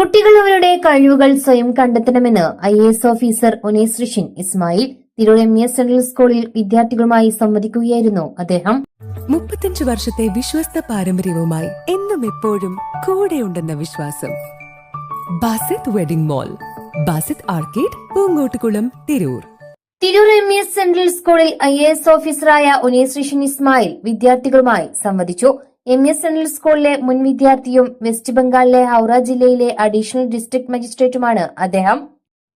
കുട്ടികൾ അവരുടെ കഴിവുകൾ സ്വയം കണ്ടെത്തണമെന്ന് I S officer Unais Rishin Ismail Tirur M S central സ്കൂളിൽ വിദ്യാർത്ഥികളുമായി സംവദിക്കുകയായിരുന്നു അദ്ദേഹം. മുപ്പത്തഞ്ച് വർഷത്തെ വിശ്വസ്ത പാരമ്പര്യവുമായി എന്നും എപ്പോഴും കൂടെയുണ്ടെന്ന വിശ്വാസം. Basith wedding mall Basith arcade Poonkottukulam Tirur. Tirur M S central സ്കൂളിൽ ഐ എ എസ് ഓഫീസറായ ഉനേസ് ഋഷിൻ ഇസ്മായിൽ വിദ്യാർത്ഥികളുമായി സംവദിച്ചു. എം എസ് എൻ എൽ സ്കൂളിലെ മുൻ വിദ്യാർത്ഥിയും വെസ്റ്റ് ബംഗാളിലെ ഹൗറ ജില്ലയിലെ അഡീഷണൽ ഡിസ്ട്രിക്ട് മജിസ്ട്രേറ്റുമാണ് അദ്ദേഹം.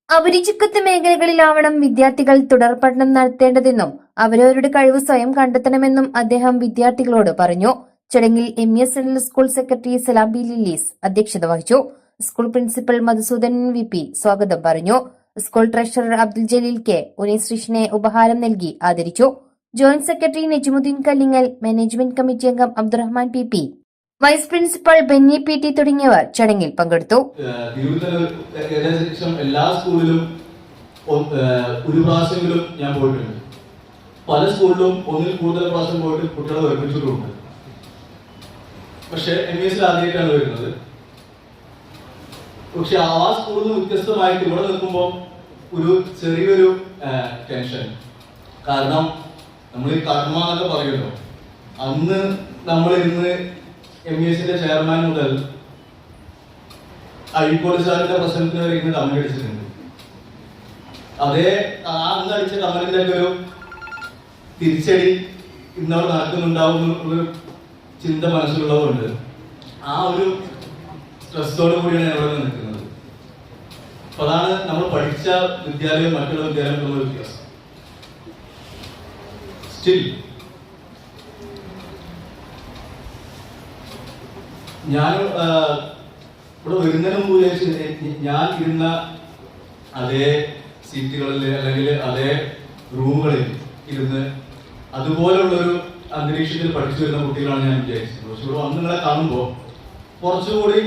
അപരിചിക്കത്ത് മേഖലകളിലാവണം വിദ്യാർത്ഥികൾ തുടർ പഠനം നടത്തേണ്ടതെന്നും അവരവരുടെ കഴിവ് സ്വയം കണ്ടെത്തണമെന്നും അദ്ദേഹം വിദ്യാർത്ഥികളോട് പറഞ്ഞു. ചടങ്ങിൽ M S N L school secretary Salabi Lillies അധ്യക്ഷത വഹിച്ചു. School principal Madhusoodan V P സ്വാഗതം പറഞ്ഞു. School treasurer Abdul Jaleel K Unais ഉപഹാരം നൽകി ആദരിച്ചു. Joint secretary Najmuddeen Kallingal management committee അംഗം Abdurahman P P vice principal Benny P T തുടങ്ങിയവർ ചടങ്ങിൽ പങ്കെടുത്തു. എല്ലാ സ്കൂളിലും ഒരു പ്രാവശ്യമെങ്കിലും ഞാൻ പോയിട്ടുണ്ട്. പല സ്കൂളിലും ഒന്നിൽ കൂടുതൽ പ്രാവശ്യം പോയിട്ട് കുട്ടികളെ ഒരുമിച്ചിട്ടുണ്ട് പക്ഷെ എം എസ് ആദ്യമായിട്ടാണ് വരുന്നത്. പക്ഷെ ആ സ്കൂളിൽ നിന്ന് വ്യത്യസ്തമായിട്ട് ഇവിടെ നിൽക്കുമ്പോൾ ഒരു ചെറിയൊരു ടെൻഷൻ. കാരണം നമ്മൾ ഈ കർമ്മ എന്നൊക്കെ പറയുമല്ലോ അന്ന് നമ്മൾ ഇന്ന് എം ഇ എസിന്റെ ചെയർമാൻ മുതൽ അഴീക്കോട് സാറിന്റെ പ്രസിഡന്റ് വരെ ഇന്ന് കമന്റ് അടിച്ചിട്ടുണ്ട്. അതേ ആ അന്ന് അടിച്ച കമന്റിന്റെ ഒക്കെ ഒരു തിരിച്ചടി ഇന്നവിടെ നടക്കുന്നുണ്ടാവും ഒരു ചിന്ത മനസ്സിലുള്ളതുകൊണ്ട് ആ ഒരു സ്ട്രെസ്സോട് കൂടിയാണ് ഇവിടെ നിൽക്കുന്നത്. അപ്പൊ അതാണ് നമ്മൾ പഠിച്ച വിദ്യാലയം മറ്റുള്ള വിദ്യാലയം തമ്മിലുള്ള വ്യത്യാസം. സ്റ്റിൽ ഞാൻ ഇവിടെ വരുന്നതിന് മുമ്പ് വിചാരിച്ചു ഞാൻ ഇരുന്ന അതേ സീറ്റുകളിൽ അല്ലെങ്കിൽ അതേ റൂമുകളിൽ ഇരുന്ന് അതുപോലുള്ളൊരു അന്തരീക്ഷത്തിൽ പഠിച്ചു വരുന്ന കുട്ടികളാണ് ഞാൻ വിചാരിച്ചത് പക്ഷെ ഇവിടെ വന്ന് നിങ്ങളെ കാണുമ്പോൾ കുറച്ചുകൂടി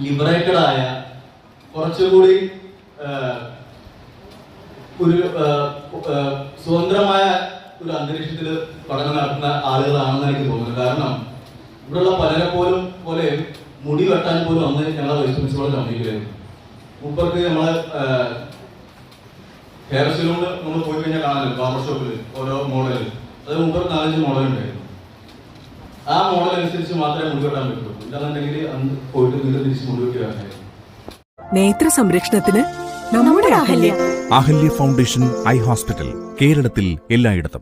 ലിബറേറ്റഡ് ആയ കുറച്ചുകൂടി ഒരു ഒരു അന്തരീക്ഷത്തിൽ പഠനം നടത്തുന്ന ആളുകളാണെന്ന് എനിക്ക് തോന്നുന്നു. കാരണം ഇവിടെയുള്ള പലരെ പോലും പോലെ മുടി വെട്ടാൻ പോലും അന്ന് ഞങ്ങളെ വൈസ് പ്രിൻസിപ്പൾ സമ്മതിക്കില്ലായിരുന്നു മുമ്പർക്ക് നമ്മളെ ഹെയർ സലൂണിൽ നമ്മൾ പോയി കഴിഞ്ഞാൽ കാണാനും ബാർബർ ഷോപ്പിൽ ഓരോ മോഡൽ അത് മുമ്പ് നാലഞ്ച് മോഡൽ ഉണ്ടായിരുന്നു. ആ മോഡൽ അനുസരിച്ച് മാത്രമേ മുടി വെട്ടാൻ പറ്റുള്ളൂ. ഇല്ലാന്നുണ്ടെങ്കിൽ അന്ന് പോയിട്ട് വീണ്ടും തിരിച്ച് മുടി വെട്ടി വരണമായിരുന്നു നേത്ര സംരക്ഷണത്തിന് നമ്മുടെ Ahalya. Ahalya foundation eye hospital കേരളത്തിൽ എല്ലായിടത്തും.